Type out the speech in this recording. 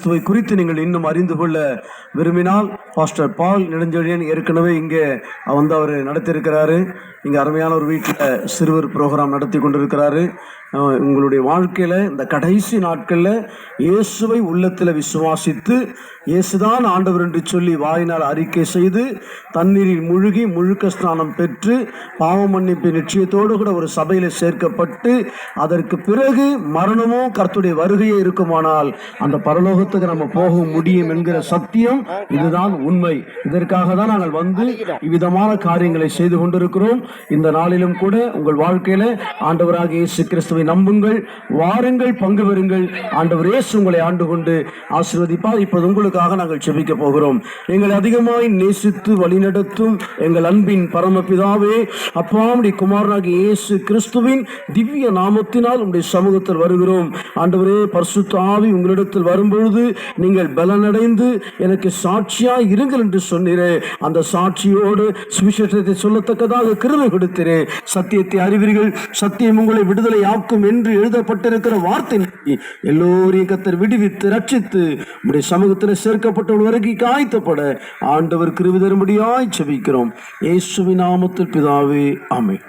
கிறிஸ்துவை குறித்து நீங்கள் இன்னும் அறிந்து கொள்ள விரும்பினால் பாஸ்டர் பால் நெடுஞ்செழியன் ஏற்கனவே இங்கே வந்து அவர் நடத்தியிருக்கிறாரு. இங்கே அருமையான ஒரு வீட்டில் சிறுவர் ப்ரோக்ராம் நடத்தி கொண்டிருக்கிறாரு. உங்களுடைய வாழ்க்கையில் இந்த கடைசி நாட்களில் இயேசுவை உள்ளத்தில் விசுவாசித்து இயேசுதான் ஆண்டவர் என்று சொல்லி வாயினால் அறிக்கை செய்து தண்ணீரில் முழுகி முழுக்க ஸ்நானம் பெற்று பாவ மன்னிப்பு நிச்சயத்தோடு கூட ஒரு சபையில் சேர்க்கப்பட்டு அதற்கு பிறகு மரணமோ கர்த்துடைய வருகையே இருக்குமானால் அந்த பரலோகத்துக்கு நம்ம போக முடியும் என்கிற சத்தியம் இதுதான் உண்மை. இதற்காக தான் நாங்கள் வந்து இவ்விதமான காரியங்களை செய்து கொண்டிருக்கிறோம். இந்த நாளிலும் கூட உங்கள் வாழ்க்கையில ஆண்டவராக இயேசு கிறிஸ்துவை நம்புங்கள் வாருங்கள் பங்கு பெறுங்கள். ஆண்டவர் இயேசு உங்களை ஆண்டு கொண்டு ஆசீர்வதிப்பார். இப்போது உங்களுக்காக நாங்கள் செபிக்க போகிறோம். எங்களை அதிகமாய் நேசித்து வழிநடத்தும் எங்கள் அன்பின் பரமபிதாவே அப்பாவுடைய குமாரனாகிய இயேசு கிறிஸ்துவின் திவ்ய நாமத்தினால் உங்களுடைய சமூகத்தில் வருகிறோம். ஆண்டவரே பரிசுத்த ஆவி உங்களிடத்தில் வரும்பொழுது நீங்கள் பலனடைந்து எனக்கு சாட்சியாக இருங்கள் என்று சொன்னீரே. அந்த சாட்சியோடு சுவிசேஷத்தை சொல்லத்தக்கதாக கிருமை கொடுத்தீரே. சத்தியத்தை அறிவீர்கள். சத்தியம் உங்களை விடுதலை ஆக்கும் என்று எழுதப்பட்டிருக்கிற வார்த்தை எல்லோரையும் கத்தர் விடுவித்து ரட்சித்து உடைய சமூகத்தில் சேர்க்கப்பட்டவள் வரைக்கும் காய்த்தப்பட. ஆண்டவர் கிருவி தரும்படியாய் செபிக்கிறோம் இயேசுவின் நாமத்தில் பிதாவே ஆமென்.